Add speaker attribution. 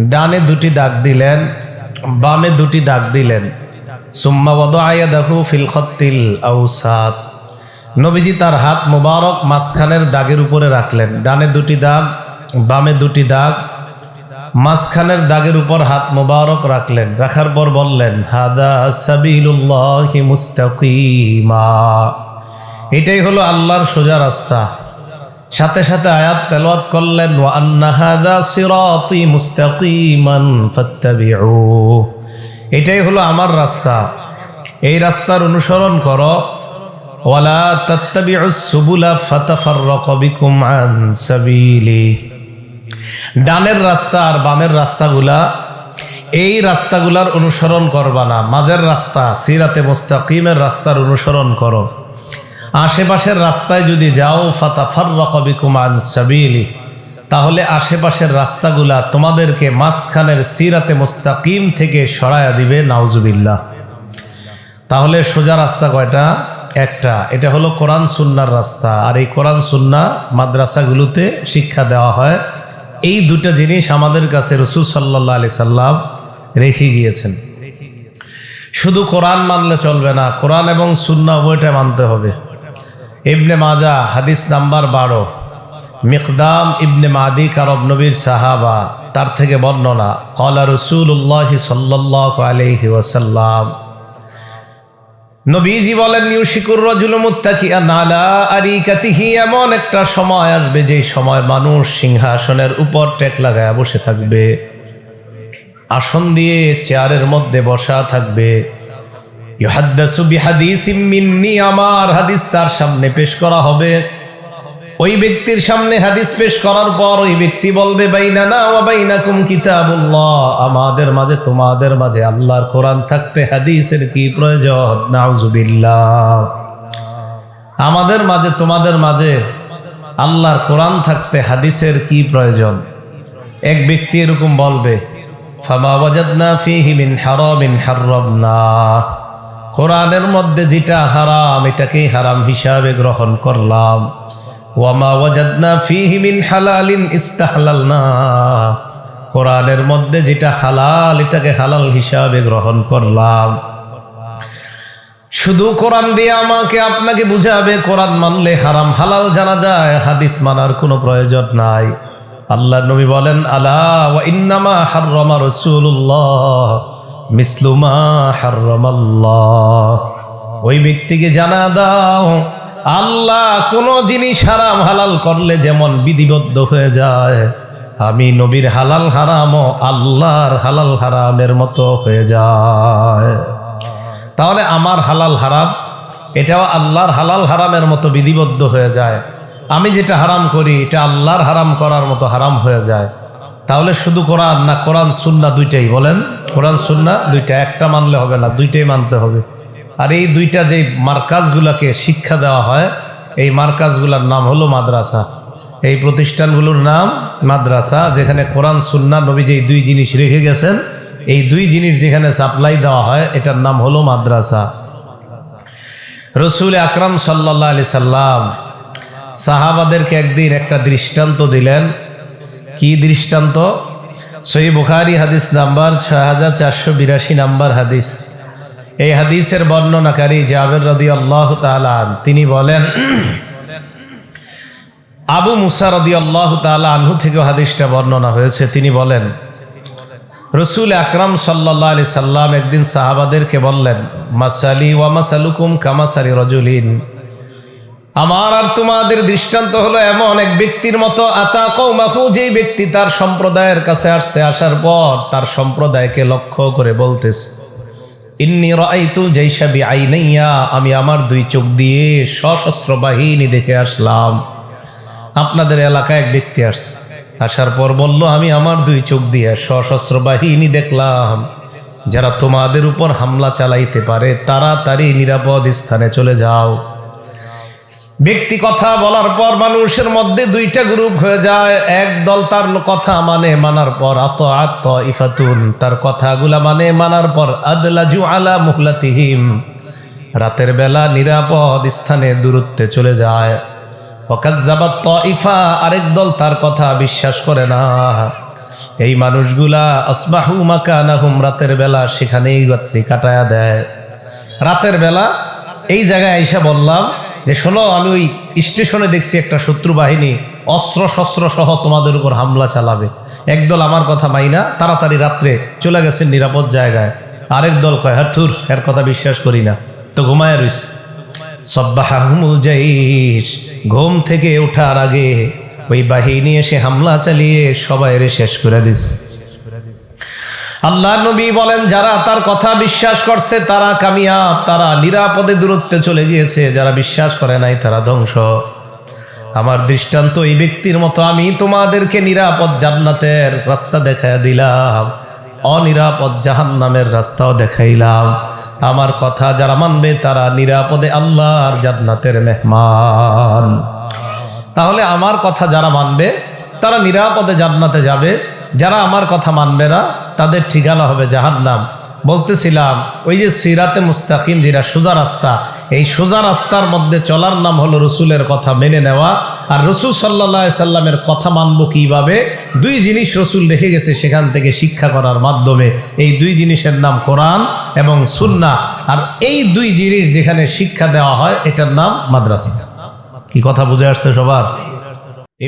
Speaker 1: ডানে দুটি দাগ দিলেন, বামে দুটি দাগ দিলেন। সুম্মা বদ আয়া দেখু ফিল আউসাদ নবীজি তার হাত মোবারক মাঝখানের দাগের উপরে রাখলেন। ডানে দুটি দাগ, বামে দুটি দাগ। মাঝখানের দাগের উপর হাত মোবারক রাখলেন। রাখার পর বললেন, হাদা মুস্তাকিমা। এটাই হলো আল্লাহর সোজা রাস্তা। সাথে সাথে আয়াত তেলাওয়াত করলেন, ওয়া আন্না হাদা সিরাতি মুস্তাকিমান ফাত্তাবিউ। এটাই হলো আমার রাস্তা। এই রাস্তার অনুসরণ করো। ওয়ালা তাত্তাবিউস সুবুলা ফাতাফাররাকু বিকুম আন সাবিলি। ডানের রাস্তা আর বামের রাস্তাগুলা, এই রাস্তাগুলার অনুসরণ করবা না। মাঝের রাস্তা, সিরাতে মুস্তাকিমের রাস্তার অনুসরণ করো। আশেপাশের রাস্তায় যদি যাও ফাতাফার রকবিকুমান সাবিলি। তাহলে আশেপাশের রাস্তাগুলা তোমাদেরকে মাঝখানের সিরাতে মুস্তাকিম থেকে সরায়া দিবে, নাউজুবিল্লাহ। তাহলে সোজা রাস্তা কয়টা? একটা, এটা হলো কোরআন সুন্নার রাস্তা। আর এই কোরআন সুন্না মাদ্রাসাগুলোতে শিক্ষা দেওয়া হয়। এই দুটো জিনিস আমাদের কাছে রসুল সাল্লাহ আলি সাল্লাম রেখে গিয়েছেন। শুধু কোরআন মানলে চলবে না, কোরআন এবং সুন্না উভয়টা মানতে হবে। ইবনে মাজা, হাদিস নাম্বার বারো। মিকদাম ইবনে মাদি কারব নবীর সাহাবা, তার থেকে বর্ণনা, কলা রসুল্লাহ সাল্লাহ নবীজি বলেন, ইউশিকুর রজুল মুত্তাকিয়া নালা আরিকাতিহি, এমন একটা সময় আসবে যেই সময় মানুষ সিংহাসনের উপর টেক লাগায় বসে থাকবে। আসন দিয়ে চেয়ারের মধ্যে বসা থাকবে। আমার হাদিস তার সামনে পেশ করা হবে। ওই ব্যক্তির সামনে হাদিস পেশ করার পর ওই ব্যক্তি বলবে, বাইনানা ওয়া বাইনাকুম কিতাবুল্লাহ। আমাদের মাঝে, তোমাদের মাঝে আল্লাহর কোরআন থাকতে হাদিসের কি প্রয়োজন? নাউজুবিল্লাহ। আমাদের মাঝে, তোমাদের মাঝে আল্লাহর কোরআন থাকতে হাদিসের কি প্রয়োজন? এক ব্যক্তি এরকম বলবে, ফামা ওয়াজাদনা ফিহি মিন হারামিন হাররামনা। কোরআনের মধ্যে যেটা হারাম, এটাকেই হারাম হিসাবে গ্রহণ করলাম। ওয়ামা ওয়াজাদনা ফিহি মিন হালালিন ইস্তাহলালনা। কোরআনের মধ্যে যেটা হালাল, এটাকে হালাল হিসাবে গ্রহণ করলাম। শুধু কোরআন দিয়ে আমাকে আপনাকে বুঝাবে, কোরআন মানলে হারাম, হালাল জানা যায়, হাদিস মানার কোনো প্রয়োজন নাই। আল্লাহ নবী বলেন, আলা ওয়া ইন্নামা হাররামা রাসূলুল্লাহ। মিসলুমা হাররামাল্লাহ ওই ব্যক্তিকে জানা দাও, আল্লাহ কোন জিনিস হারাম হালাল করলে যেমন বিধিবদ্ধ হয়ে যায়, আমি নবীর হালাল হারামও আল্লাহর হালাল হারামের মতো হয়ে যায়। তাহলে আমার হালাল হারাম, এটাও আল্লাহর হালাল হারামের মতো বিধিবদ্ধ হয়ে যায়। আমি যেটা হারাম করি, এটা আল্লাহর হারাম করার মতো হারাম হয়ে যায়। তাহলে শুধু কোরআন না কোরআন, সুন্না দুইটাই বলেন? কোরআন, সুন্না দুইটা, একটা মানলে হবে না, দুইটাই মানতে হবে। আর এই দুইটা যে মার্কাজগুলোকে শিক্ষা দেওয়া হয়, এই মার্কাজগুলোর নাম হলো মাদ্রাসা। এই প্রতিষ্ঠানগুলোর নাম মাদ্রাসা, যেখানে কোরআন, সুন্না, নবী যে দুই জিনিস রেখে গেছেন, এই দুই জিনিস যেখানে সাপ্লাই দেওয়া হয়, এটার নাম হলো মাদ্রাসা। রসুল আকরাম সাল্লাহ আলি সাল্লাম সাহাবাদেরকে একদিন একটা দৃষ্টান্ত দিলেন কি দৃষ্টান্ত? সই বুখারি হাদিস নাম্বার ছয় হাজার চারশো বিরাশি নাম্বার হাদিস। এই হাদিসের বর্ণনাকারী জাবের রদি আল্লাহ তালান তিনি বলেন, আবু মুসা রদি আল্লাহ তালা আনহু থেকে হাদিসটা বর্ণনা হয়েছে। তিনি বলেন, রসুল আকরাম সাল্লাহ আলি সাল্লাম একদিন সাহাবাদেরকে বললেন, মাসালি ওয়া মাসালুকুম কামাসালি রজুলিন। আমার আর তোমাদের দৃষ্টান্ত হলো এমন এক ব্যক্তির মতো, আতা কৌমাহু, যেই ব্যক্তি তার সম্প্রদায়ের কাছে আসছে, আসার পর তার সম্প্রদায়কে লক্ষ্য করে বলতেছে, ইন্নি রাইতুল জৈসাবি আইনাইয়া আমি আমার দুই চোখ দিয়ে সশস্ত্র বাহিনী দেখে আসলাম। আপনাদের এলাকায় এক ব্যক্তি আসছে, আসার পর বলল, আমি আমার দুই চোখ দিয়ে সশস্ত্র বাহিনী দেখলাম। যারা তোমাদের উপর হামলা চালাইতে পারে, তাড়াতাড়ি নিরাপদ স্থানে চলে যাও। ব্যক্তি কথা বলার পর মানুষের মধ্যে দুইটা গ্রুপ হয়ে যায়। এক দল তার কথা মানে মানার পর, আত আত ইফাতুন তার কথাগুলা মানে মানার পর, আদলাজু আলা মুহলাতিহিম। রাতের বেলা নিরাপদ স্থানে দূরত্বে চলে যায়। অকাজাবাত তইফা, আরেক দল তার কথা বিশ্বাস করে না। এই মানুষগুলা আসবাহু মাকানাহুম, রাতের বেলা সেখানেই রাত্রি কাটায়া দেয়। রাতের বেলা এই জায়গায় আইসা বললাম যে শোনো, আমি ওই স্টেশনে দেখছি একটা শত্রু বাহিনী অস্ত্র শস্ত্র সহ তোমাদের উপর হামলা চালাবে। একদল আমার কথা মাইনা, তাড়াতাড়ি রাত্রে চলে গেছে নিরাপদ জায়গায়। আরেক দল কয় হাথুর এর কথা বিশ্বাস করি না। তো ঘুমায় রইস সব্বাহুমুল জাইশ, ঘুম থেকে ওঠার আগে ওই বাহিনী এসে হামলা চালিয়ে সবাই শেষ করে দিস আল্লাহ নবী বলেন, যারা তার কথা বিশ্বাস করছে, তারা কামিয়াব, তারা নিরাপদে দূরত্বে চলে গিয়েছে। যারা বিশ্বাস করে নাই, তারা ধ্বংস। আমার দৃষ্টান্ত, এই ব্যক্তির মতো আমি তোমাদেরকে নিরাপদ জান্নাতের রাস্তা দেখা দিলাম, অনিরাপদ জাহান্নামের রাস্তাও দেখাইলাম। আমার কথা যারা মানবে, তারা নিরাপদে আল্লাহর জান্নাতের মেহমান। তাহলে আমার কথা যারা মানবে, তারা নিরাপদে জান্নাতে যাবে। যারা আমার কথা মানবে না, তাদের ঠিকানা হবে জাহান্নাম। বলতেছিলাম, ওই যে সিরাতে মুস্তাকিম, যেটা সোজা রাস্তা, এই সোজা রাস্তার মধ্যে চলার নাম হলো রসুলের কথা মেনে নেওয়া। আর রসুল সাল্লা সাল্লামের কথা মানবো কীভাবে? দুই জিনিস রসুল রেখে গেছে সেখান থেকে শিক্ষা করার মাধ্যমে। এই দুই জিনিসের নাম কোরআন এবং সুন্না আর এই দুই জিনিস যেখানে শিক্ষা দেওয়া হয়, এটার নাম মাদ্রাসা। কি কথা বুঝে আসছে সবার?